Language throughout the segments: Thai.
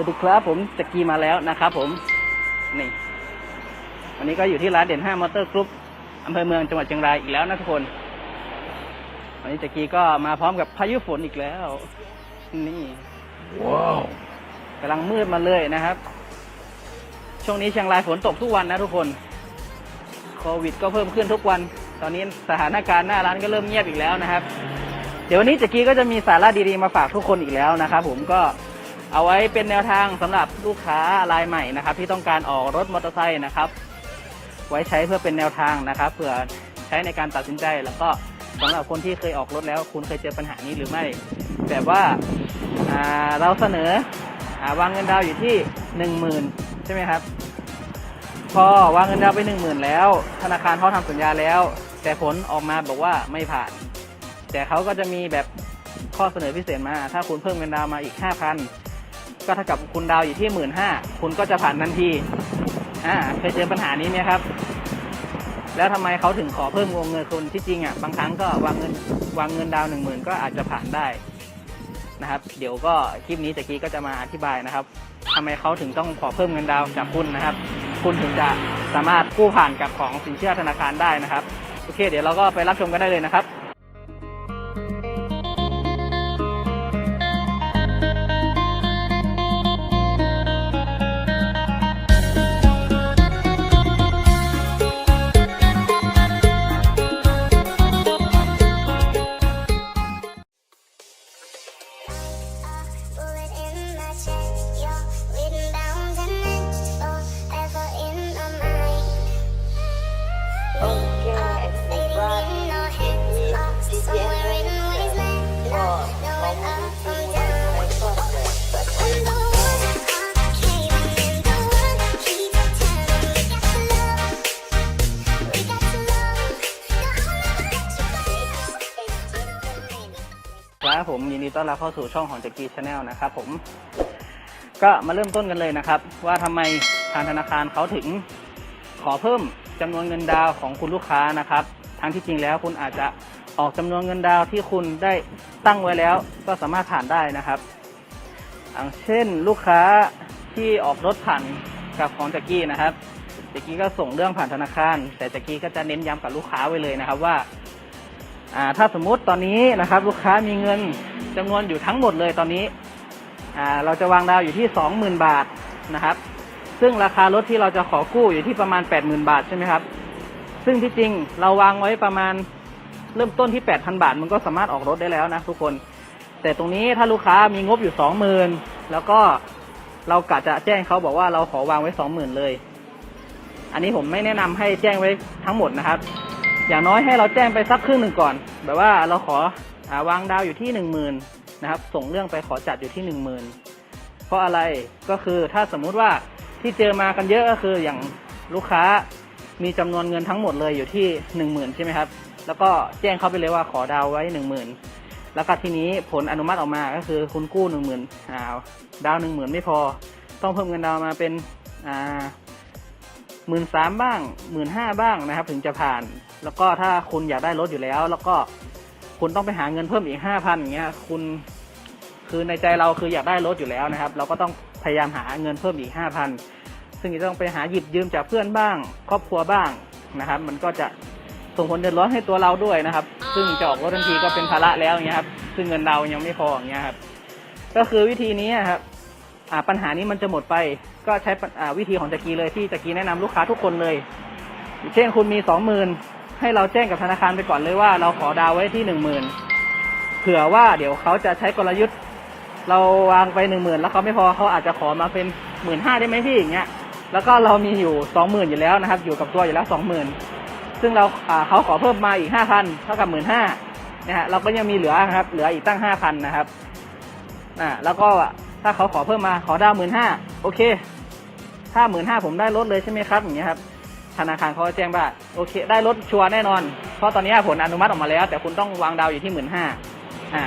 สวัสดีครับผมจักรีมาแล้วนะครับผม นี่วันนี้ก็อยู่ที่ร้านเด่นห้ามอเตอร์กรุ๊ปอำเภอเมืองจังหวัดเชียงรายอีกแล้วนะทุกคนวันนี้จักรีก็มาพร้อมกับพายุฝนอีกแล้ว นี่ว้าวกำลังมืดมาเลยนะครับ ช่วงนี้เชียงรายฝนตกทุกวันนะทุกคนโควิด ก็เพิ่มขึ้นทุกวัน ตอนนี้สถานการณ์หน้าร้านก็เริ่มเงียบอีกแล้วนะครับ เดี๋ยววันนี้จักรีก็จะมีสาระดีๆมาฝากทุกคนอีกแล้วนะครับผมก็ เอาไว้เป็นแนวทางสำหรับลูกค้ารายใหม่นะครับ ที่ต้องการออกรถมอเตอร์ไซค์นะครับ ไว้ใช้เพื่อเป็นแนวทางนะครับเผื่อใช้ในการตัดสินใจ แล้วก็สำหรับคนที่เคยออกรถแล้ว คุณเคยเจอปัญหานี้หรือไม่ แบบว่าาเราเสนออวางเงินดาวอยู่ที่หนึ่งหมื่นใช่ไหมครับ พอวางเงินดาวไปหนึ่งหมื่นแล้ว ธนาคารเขาทำสัญญาแล้ว แต่ผลออกมาบอกว่าไม่ผ่าน แต่เขาก็จะมีแบบข้อเสนอพิเศษมา ถ้าคุณเพิ่มเงินดาวมาอีกห้าพัน ก็เท่ากับคุณดาวอยู่ที่หมื่นห้าคุณก็จะผ่านทันทีอ่าเคยเจอปัญหานี้ไหมครับ แล้วทำไมเขาถึงขอเพิ่มวงเงินคุณที่จริงอะบางครั้งก็วางเงินวางเงินดาวหนึ่งหมื่นก็อาจจะผ่านได้นะครับ เดี๋ยวก็คลิปนี้ตะกี้ก็จะมาอธิบายนะครับทำไมเขาถึงต้องขอเพิ่มเงินดาวจากคุณนะครับ คุณถึงจะสามารถกู้ผ่านกับของสินเชื่อธนาคารได้นะครับโอเค เดี๋ยวเราก็ไปรับชมกันได้เลยนะครับ ครับผมยินดีต้อนรับเข้าสู่ช่องของจักรีชาแนลนะครับผม ก็มาเริ่มต้นกันเลยนะครับ ว่าทำไมทางธนาคารเขาถึงขอเพิ่มจำนวนเงินดาวของคุณลูกค้านะครับทั้งที่จริงแล้วคุณอาจจะออกจำนวนเงินดาวที่คุณได้ตั้งไว้แล้ว ก็สามารถผ่านได้นะครับอย่างเช่นลูกค้าที่ออกรถผ่านกับของจักรีนะครับจักรีก็ส่งเรื่องผ่านธนาคาร แต่จักรีก็จะเน้นย้ำกับลูกค้าไว้เลยนะครับว่า อ่าถ้าสมมุติตอนนี้นะครับ ลูกค้ามีเงินจำนวนอยู่ทั้งหมดเลยตอนนี้อ่าเราจะวางดาวอยู่ที่สองหมื่นบาทนะครับ ซึ่งราคารถที่เราจะขอกู้อยู่ที่ประมาณแปดหมื่นบาทใช่ไหมครับ ซึ่งที่จริงเราวางไว้ประมาณเริ่มต้นที่แปดพันบาท มันก็สามารถออกรถได้แล้วนะทุกคน แต่ตรงนี้ถ้าลูกค้ามีงบอยู่สองหมื่นแล้วก็เรากะจะแจ้งเขาบอกว่าเราขอวางไว้สองหมื่นเลย อันนี้ผมไม่แนะนำให้แจ้งไว้ทั้งหมดนะครับ อย่างน้อยให้เราแจ้งไปสักครึ่งหนึ่งก่อน แบบว่าเราขออาวางดาวอยู่ที่หนึ่งหมื่นนะครับ ส่งเรื่องไปขอจัดอยู่ที่หนึ่งหมื่นเพราะอะไรก็คือถ้าสมมุติว่าที่เจอมากันเยอะก็คืออย่างลูกค้ามีจำนวนเงินทั้งหมดเลยอยู่ที่หนึ่งหมื่นใช่ไหมครับ แล้วก็แจ้งเขาไปเลยว่าขอดาวไว้หนึ่งหมื่นแล้วก็ทีนี้ผลอนุมัติออกมาก็คือคุณกู้หนึ่งหมื่นดาวหนึ่งหมื่นไม่พอ ต้องเพิ่มเงินดาวมาเป็นอ่าหมื่นสามบ้างหมื่นห้าบ้างนะครับ ถึงจะผ่าน แล้วก็ถ้าคุณอยากได้รถอยู่แล้ว แล้วก็คุณต้องไปหาเงินเพิ่มอีกห้าพันอย่างเงี้ยคุณคือในใจเราคืออยากได้รถอยู่แล้วนะครับ เราก็ต้องพยายามหาเงินเพิ่มอีกห้าพันซึ่งจะต้องไปหาหยิบยืมจากเพื่อนบ้าง ครอบครัวบ้างนะครับ มันก็จะส่งผลเดือดร้อนให้ตัวเราด้วยนะครับ ซึ่งจะออกรถทันทีก็เป็นภาระแล้วอย่างเงี้ยครับซึ่งเงินเรายังไม่พออย่างเงี้ยครับ ก็คือวิธีนี้ครับอ่าปัญหานี้มันจะหมดไป ก็ใช้วิธีของจักรีเลยที่จักรีแนะนำลูกค้าทุกคนเลย เช่นคุณมีสองหมื่น ให้เราแจ้งกับธนาคารไปก่อนเลยว่า เราขอดาวไว้ที่หนึ่งหมื่นเผื่อว่าเดี๋ยวเขาจะใช้กลยุทธ์ เราวางไปหนึ่งหมื่นแล้วเขาไม่พอเขาอาจจะขอมาเป็นหมื่นห้าได้ไหมพี่อย่างเงี้ยแล้วก็เรามีอยู่สองหมื่นอยู่แล้วนะครับ อยู่กับตัวอยู่แล้วสองหมื่นซึ่งเราเขาขอเพิ่มมาอีกห้าพันเท่ากับหมื่นห้านะฮะเราก็ยังมีเหลือครับ เหลืออีกตั้งห้าพันนะครับอ่าแล้วก็ถ้าเขาขอเพิ่มมาขอดาวหมื่นห้าโอเคถ้าหมื่นห้าผมได้ลดเลยใช่ไหมครับอย่างเงี้ยครับ ธนาคารเขาก็แจ้งว่าโอเค ได้ลดชัวร์แน่นอน เพราะตอนนี้ผลอนุมัติออกมาแล้ว แต่คุณต้องวางดาวอยู่ที่หมื่นห้าอ่า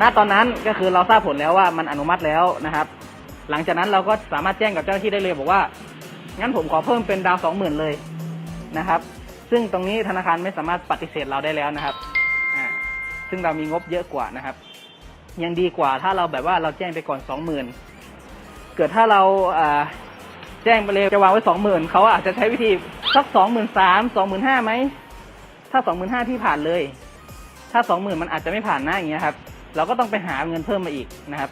ณตอนนั้นก็คือเราทราบผลแล้วว่ามันอนุมัติแล้วนะครับ หลังจากนั้นเราก็สามารถแจ้งกับเจ้าหน้าที่ได้เลยบอกว่า งั้นผมขอเพิ่มเป็นดาวสองหมื่นเลยนะครับ ซึ่งตรงนี้ธนาคารไม่สามารถปฏิเสธเราได้แล้วนะครับอ่าซึ่งเรามีงบเยอะกว่านะครับ ยังดีกว่าถ้าเราแบบว่าเราแจ้งไปก่อนสองหมื่นเกิดถ้าเราอ่า แจ้งไปเลยจะวางไว้สองหมื่นเขาอาจจะใช้วิธีสักสองหมื่นสามสองหมื่นห้าไหมถ้าสองหมื่นห้าที่ผ่านเลย ถ้าสองหมื่นมันอาจจะไม่ผ่านหน้าอย่างเงี้ยครับ เราก็ต้องไปหาเงินเพิ่มมาอีกนะครับ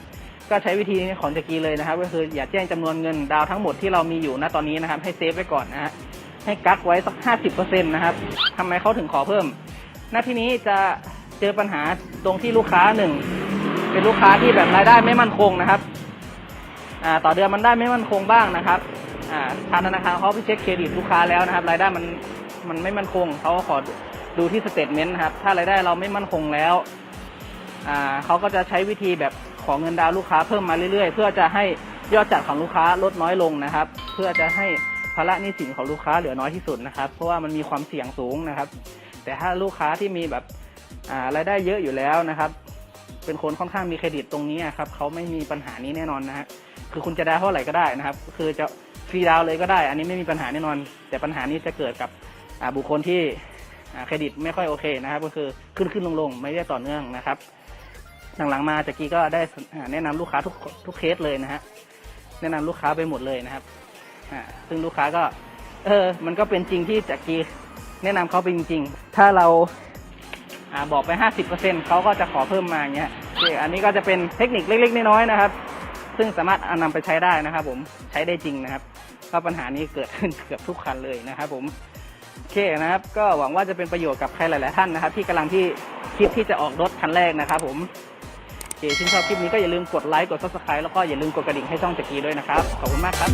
ก็ใช้วิธีของจากกีเลยนะครับ ก็คืออย่าแจ้งจำนวนเงินดาวทั้งหมดที่เรามีอยู่ณตอนนี้นะครับ ให้เซฟไว้ก่อนนะฮะให้กักไว้สักห้าสิบเปอร์เซ็นต์นะครับทำไมเขาถึงขอเพิ่มหน้าที่นี้จะเจอปัญหาตรงที่ลูกค้าหนึ่งเป็นลูกค้าที่แบบรายได้ไม่มั่นคงนะครับ ต่อเดือนมันได้ไม่มั่นคงบ้างนะครับทางธนาคารเขาไปเช็คเครดิตลูกค้าแล้วนะครับ รายได้มันมันไม่มั่นคงเขาก็ขอดูที่สเตทเมนต์นะครับ ถ้ารายได้เราไม่มั่นคงแล้วเขาก็จะใช้วิธีแบบขอเงินดาวน์ลูกค้าเพิ่มมาเรื่อยๆ เพื่อจะให้ยอดจัดของลูกค้าลดน้อยลงนะครับ เพื่อจะให้ภาระหนี้สินของลูกค้าเหลือน้อยที่สุดนะครับ เพราะว่ามันมีความเสี่ยงสูงนะครับ แต่ถ้าลูกค้าที่มีแบบรายได้เยอะอยู่แล้วนะครับ เป็นคนค่อนข้างมีเครดิตตรงนี้ครับเขาไม่มีปัญหานี้แน่นอนนะฮะ คือคุณจะได้เท่าไหร่ก็ได้นะครับ คือจะฟรีดาวเลยก็ได้ อันนี้ไม่มีปัญหาแน่นอน แต่ปัญหานี้จะเกิดกับบุคคลที่เครดิตไม่ค่อยโอเคนะครับ ก็คือขึ้นขึ้นลงลงๆไม่ได้ต่อเนื่องนะครับ หลังๆมาจากกี้ก็ได้แนะนำลูกค้าทุกทุกเคสเลยนะฮะแนะนำลูกค้าไปหมดเลยนะครับซึ่งลูกค้าก็ เออ มันก็เป็นจริงที่จากกี้แนะนำเขาไปจริง ๆ ถ้าเราอบอกไปห้าสิบเปอร์เซ็นเขาก็จะขอเพิ่มมาอย่างเงี้ยโอเคอันนี้ก็จะเป็นเทคนิคเล็กๆน้อยๆนะครับ ซึ่งสามารถนำไปใช้ได้นะครับ ผมใช้ได้จริงนะครับก็ปัญหานี้เกิดขึ้นเกือบทุกคันเลยนะครับ ผมโอเคนะครับ ก็หวังว่าจะเป็นประโยชน์กับใครหลาย ๆ ท่านนะครับ ที่กำลังที่คิดที่จะออกรถคันแรกนะครับ ผมโอเคชื่นชอบคลิปนี้ก็อย่าลืมกดไลค์กดซับสไคร b e แล้วก็อย่าลืมกดกระดิ่งให้ช่องจักรีด้วยนะครับขอบคุณมากครับ